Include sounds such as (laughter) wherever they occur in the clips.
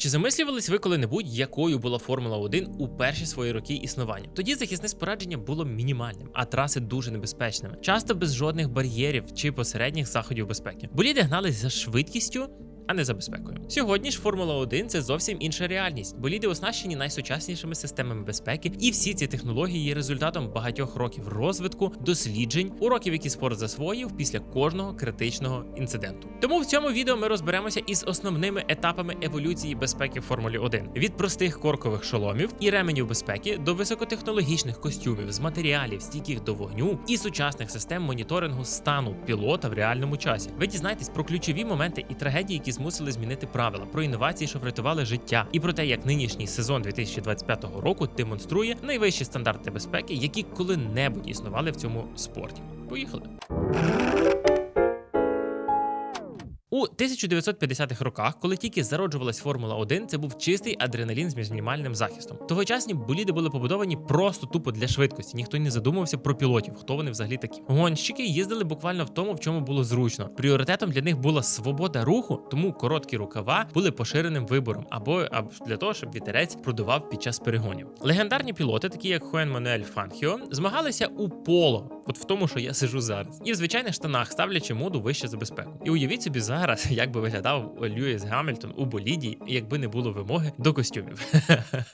Чи замислювались ви коли-небудь, якою була Формула 1 у перші свої роки існування? Тоді захисне спорядження було мінімальним, а траси дуже небезпечними, часто без жодних бар'єрів чи посередніх заходів безпеки. Боліди гнались за швидкістю. А не за безпекою. Сьогодні ж Формула 1 це зовсім інша реальність. Боліди оснащені найсучаснішими системами безпеки, і всі ці технології є результатом багатьох років розвитку, досліджень, уроків, які спорт засвоїв після кожного критичного інциденту. Тому в цьому відео ми розберемося із основними етапами еволюції безпеки в Формулі 1. від простих коркових шоломів і ременів безпеки до високотехнологічних костюмів з матеріалів, стійких до вогню і сучасних систем моніторингу стану пілота в реальному часі. Ви дізнаєтесь про ключові моменти і трагедії, які змусили змінити правила, про інновації, що врятували життя, і про те, як нинішній сезон 2025 року демонструє найвищі стандарти безпеки, які коли-небудь існували в цьому спорті. Поїхали. У 1950-х роках, коли тільки зароджувалась Формула 1, це був чистий адреналін з мінімальним захистом. Тогочасні боліди були побудовані просто тупо для швидкості. Ніхто не задумувався про пілотів, хто вони взагалі такі. Гонщики їздили буквально в тому, в чому було зручно. Пріоритетом для них була свобода руху, тому короткі рукава були поширеним вибором, або, для того, щоб вітерець продував під час перегонів. Легендарні пілоти, такі як Хуен Мануель Фанхіо, змагалися у поло, от в тому, що я сижу зараз, і в звичайних штанах, ставлячи моду вище за безпеку. І уявіть собі зараз, як би виглядав Льюіс Гамільтон у боліді, якби не було вимоги до костюмів.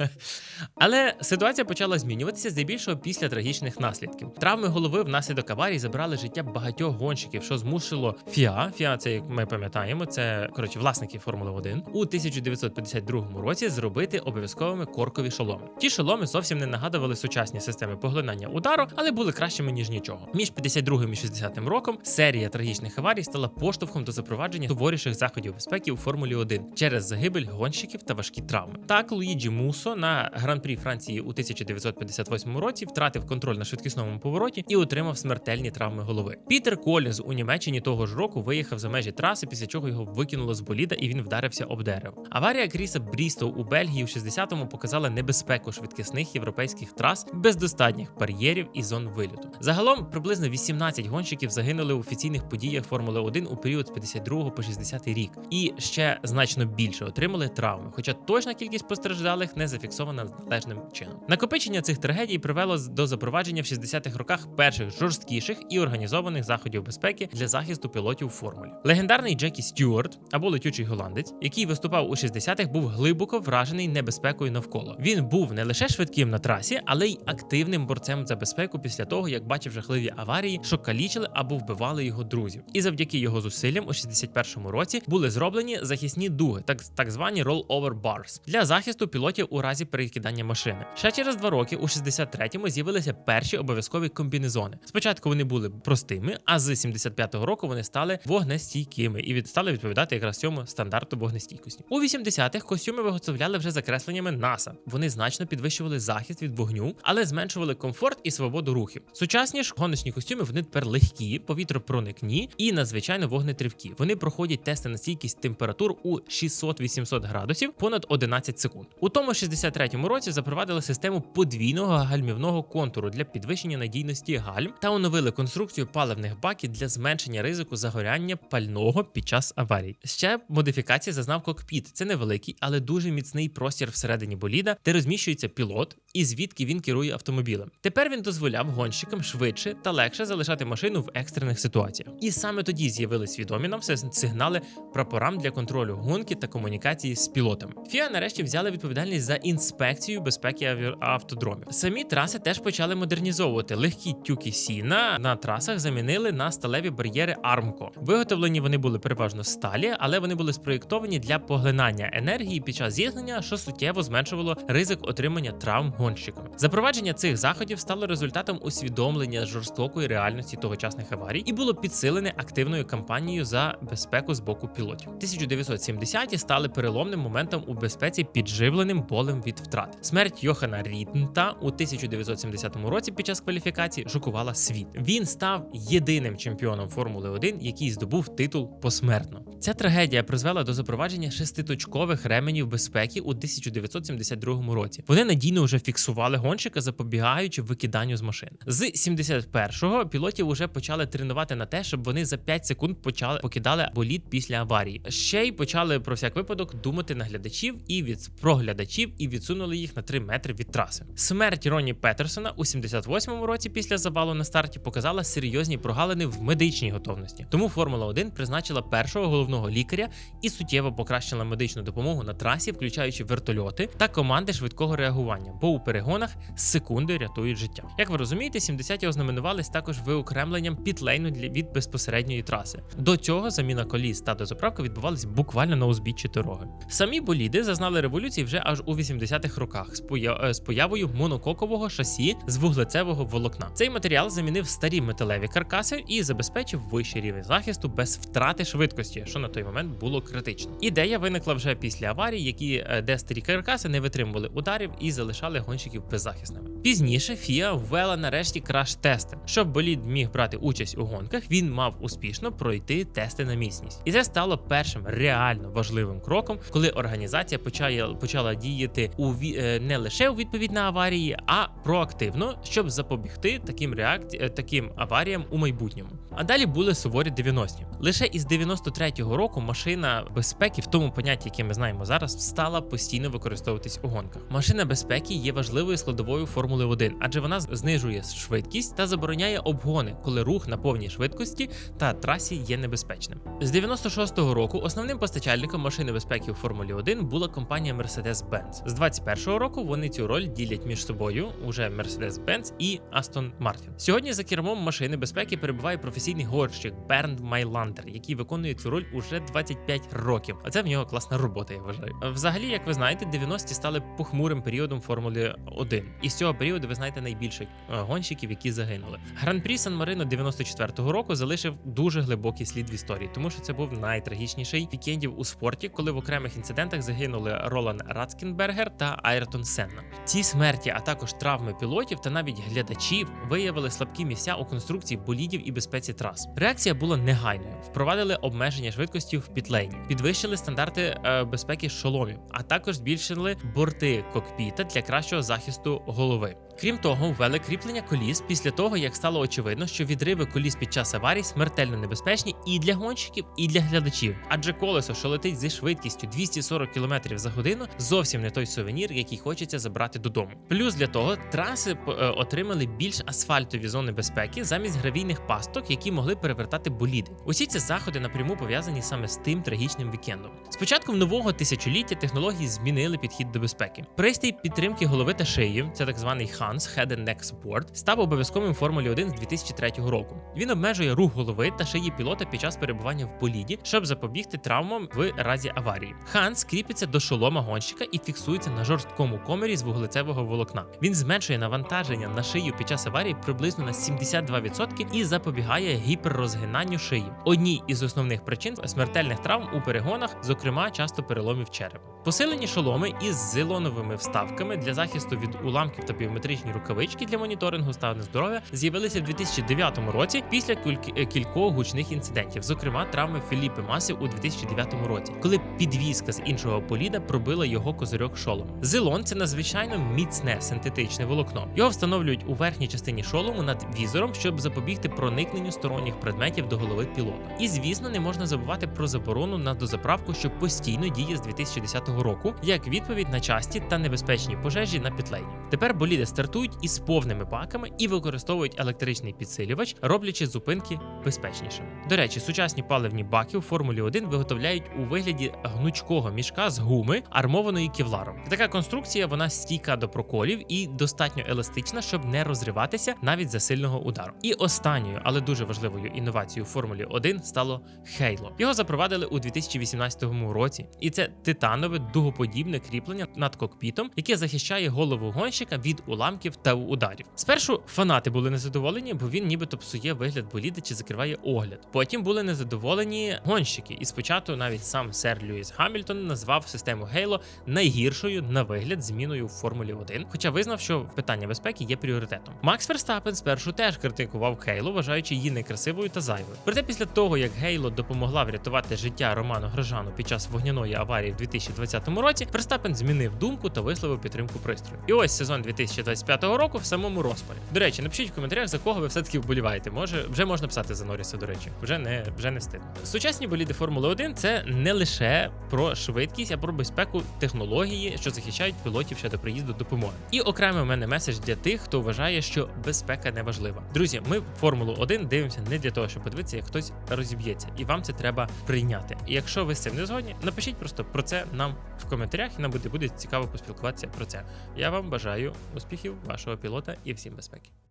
(laughs) Але ситуація почала змінюватися здебільшого після трагічних наслідків. Травми голови внаслідок аварії забрали життя багатьох гонщиків, що змусило ФІА. ФІА, це як ми пам'ятаємо, це коротше власники Формули 1 у 1952 році зробити обов'язковими коркові шоломи. Ті шоломи зовсім не нагадували сучасні системи поглинання удару, але були кращими ніж нічого. Між 52 і 60 роком серія трагічних аварій стала поштовхом до запровадження суворіших заходів безпеки у Формулі 1 через загибель гонщиків та важкі травми. Так Луїджі Мусо на гран-прі Франції у 1958 році втратив контроль на швидкісному повороті і отримав смертельні травми голови. Пітер Колінз у Німеччині того ж року виїхав за межі траси, після чого його викинуло з боліда і він вдарився об дерево. Аварія Кріса Брістоу у Бельгії у 60-му показала небезпеку швидкісних європейських трас без достатніх бар'єрів і зон вильоту. Загалом приблизно 18 гонщиків загинули в офіційних подіях Формули 1 у період з 52 по 60 рік, і ще значно більше отримали травми, хоча точна кількість постраждалих не зафіксована належним чином. Накопичення цих трагедій привело до запровадження в 60-х роках перших жорсткіших і організованих заходів безпеки для захисту пілотів формулі. Легендарний Джекі Стюарт або летючий голландець, який виступав у 60-х, був глибоко вражений небезпекою навколо. Він був не лише швидким на трасі, але й активним борцем за безпеку після того, як бачив жахливі аварії, що калічили або вбивали його друзів. І завдяки його зусиллям у 61-му році були зроблені захисні дуги, так, так звані roll-over bars, для захисту пілотів у разі перекидання машини. Ще через два роки, у 63-му, з'явилися перші обов'язкові комбінезони. Спочатку вони були простими, а з 75-го року вони стали вогнестійкими і від стали відповідати якраз цьому стандарту вогнестійкості. У 80-х костюми виготовляли вже закресленнями НАСА. Вони значно підвищували захист від вогню, але зменшували комфорт і свободу рухів. Сучасні ж гоночні костюми вони тепер легкі, повітропроникні і надзвичайно вогнетривкі. Вони проходять тести на стійкість температур у 600-800 градусів понад 11 секунд. У тому 63-му році запровадили систему подвійного гальмівного контуру для підвищення надійності гальм та оновили конструкцію паливних баків для зменшення ризику загоряння пального під час аварій. Ще модифікація зазнав кокпіт. Це невеликий, але дуже міцний простір всередині боліда, де розміщується пілот, і звідки він керує автомобілем. Тепер він дозволяв гонщикам швидше та легше залишати машину в екстрених ситуаціях. І саме тоді з'явились відомі нам все сигнали прапорам для контролю гонки та комунікації з пілотами. ФІА нарешті взяли відповідальність за інспекцію безпеки автодромів. Самі траси теж почали модернізовувати. Легкі тюки сіна на трасах замінили на сталеві бар'єри Армко. Виготовлені вони були переважно сталі, але вони були спроєктовані для поглинання енергії під час зіткнення, що суттєво зменшувало ризик отримання травм гонщиками. Запровадження цих заходів стало результатом усвідомлення жорстокої реальності тогочасних аварій і було підсилене активною кампанією за безпеку з боку пілотів. 1970-ті стали переломним моментом у безпеці підживленим болем від втрат. Смерть Йохана Ріднта у 1970 році під час кваліфікації шокувала світ. Він став єдиним чемпіоном Формули 1, який здобув титул посмертно. Ця трагедія призвела до запровадження шеститочкових ременів безпеки у 1972 році. Вони надійно вже фіксували гонщика, запобігаючи викиданню з машин. З 71-го пілотів вже почали тренувати на те, щоб вони за 5 секунд почали покидали боліт після аварії. Ще й почали про всяк випадок думати на глядачів і від проглядачів і відсунули їх на 3 метри від траси. Смерть Ронні Петерсона у 78-му році після завалу на старті показала серйозні прогалини в медичній готовності. Тому Формула 1 призначила першого головного лікаря і суттєво покращила медичну допомогу на трасі, включаючи вертольоти та команди швидкого реагування, бо у перегонах секунди рятують життя. Як ви розумієте, 70-ті ознаменувались також виокремленням підлейну для від безпосередньої траси. До цього заміна коліс та дозаправка відбувались буквально на узбіччі дороги. Самі боліди зазнали революції вже аж у 80-х роках е, з появою монококового шасі з вуглецевого волокна. Цей матеріал замінив старі металеві каркаси і забезпечив вищий рівень захисту без втрати швидкості, що на той момент було критично. Ідея виникла вже після аварії, які е, де старі каркаси не витримували ударів і залишали гонщиків беззахисними. Пізніше FIA ввела нарешті краш-тести. Щоб болід міг брати участь у гонках, він мав успішно пройти тести на міцність, і це стало першим реально важливим кроком, коли організація почала, почала діяти у е, не лише у відповідь на аварії, а проактивно, щоб запобігти таким реакці... е, таким аваріям у майбутньому. А далі були суворі 90-ті. Лише із 93-го року машина безпеки, в тому понятті, яке ми знаємо зараз, стала постійно використовуватись у гонках. Машина безпеки є важливою складовою Формули 1, адже вона знижує швидкість та забороняє обгони, коли рух на повній швидкості та трасі є небезпечним. З 96-го року основним постачальником машини безпеки у Формулі 1 була компанія Mercedes-Benz. З 21-го року вони цю роль ділять між собою уже Mercedes-Benz і Aston Martin. Сьогодні за кермом машини безпеки перебуває професійний горщик Бернд Майландер, який виконує цю роль уже 25 років. А це в нього класна робота, я вважаю. Взагалі, як ви знаєте, 90-ті стали похмурим періодом Формули 1. І з цього періоду ви знаєте найбільше е, гонщиків, які загинули. Гран-прі Сан Марино 94-го року залишив дуже глибокий слід в історії, тому що це був найтрагічніший вікендів у спорті, коли в окремих інцидентах загинули Ролан Рацкінбергер та Айртон Сенна. Ці смерті, а також травми пілотів та навіть глядачів виявили слабкі місця у конструкції болідів і безпеці трас. Реакція була негайною. Впровадили обмеження швидкості в підлейні, підвищили стандарти е, безпеки шоломів, а також збільшили борти кокпіта для кращого захисту голови. Крім того, ввели кріплення коліс після того, як стало очевидно, що відриви коліс під час аварій смертельно небезпечні і для гонщиків, і для глядачів. Адже колесо, що летить зі швидкістю 240 км за годину, зовсім не той сувенір, який хочеться забрати додому. Плюс для того траси е, отримали більш асфальтові зони безпеки замість гравійних пасток, які могли перевертати боліди. Усі ці заходи напряму пов'язані саме з тим трагічним вікендом. З початком нового тисячоліття технології змінили підхід до безпеки. Пристрій підтримки голови та шиї, це так званий HANS Head and Neck Support, став обов'язковим в Формулі 1 з 2003 року. Він обмежує рух голови та шиї пілота під час перебування в боліді, щоб запобігти травмам в разі аварії. HANS кріпиться до шолома гонщика і фіксується на жорсткому комері з вуглецевого волокна. Він зменшує навантаження на шию під час аварії приблизно на 72% і запобігає гіперрозгинанню шиї. Одній із основних причин смертельних травм у перегонах, зокрема часто переломів черепа. Посилені шоломи із зелоновими вставками для захисту від уламків та біометричні рукавички для моніторингу стану здоров'я з'явилися в 2009 році після е, кількох гучних інцидентів, зокрема травми Філіпи Маси у 2009 році, коли підвізка з іншого поліда пробила його козирьок шолом. Зелон це надзвичайно міцне синтетичне волокно. Його встановлюють у верхній частині шолому над візором, щоб запобігти проникненню сторонніх предметів до голови пілота. І звісно, не можна забувати про заборону на дозаправку, що постійно діє з 2010 року, як відповідь на часті та небезпечні пожежі на підлейні. Тепер боліди стартують із повними баками і використовують електричний підсилювач, роблячи зупинки безпечнішими. До речі, сучасні паливні баки у Формулі 1 виготовляють у вигляді гнучкого мішка з гуми, армованої кевларом. Така конструкція вона стійка до проколів і достатньо еластична, щоб не розриватися навіть за сильного удару. І останньою, але дуже важливою інновацією Формулі 1 стало Halo. Його запровадили у 2018 році, і це титанове дугоподібне кріплення над кокпітом, яке захищає голову гонщика від уламків замків та ударів. Спершу фанати були незадоволені, бо він нібито псує вигляд боліда чи закриває огляд. Потім були незадоволені гонщики, і спочатку навіть сам сер Льюіс Гамільтон назвав систему Halo найгіршою на вигляд зміною в Формулі 1, хоча визнав, що питання безпеки є пріоритетом. Макс Верстапен спершу теж критикував Halo, вважаючи її некрасивою та зайвою. Проте після того, як Halo допомогла врятувати життя Роману Грожану під час вогняної аварії в 2020 році, Верстапен змінив думку та висловив підтримку пристрою. І ось сезон 2025 року в самому розпалі. До речі, напишіть в коментарях, за кого ви все-таки вболіваєте. Може, вже можна писати за Норріса, до речі, вже не вже не стидно. Сучасні боліди Формули 1 це не лише про швидкість, а про безпеку технології, що захищають пілотів ще до приїзду допомоги. І окремий у мене меседж для тих, хто вважає, що безпека не важлива. Друзі, ми Формулу 1 дивимося не для того, щоб подивитися, як хтось розіб'ється, і вам це треба прийняти. І якщо ви з цим не згодні, напишіть просто про це нам в коментарях, і нам буде, буде цікаво поспілкуватися про це. Я вам бажаю успіхів, вашого пілота і всім безпеки.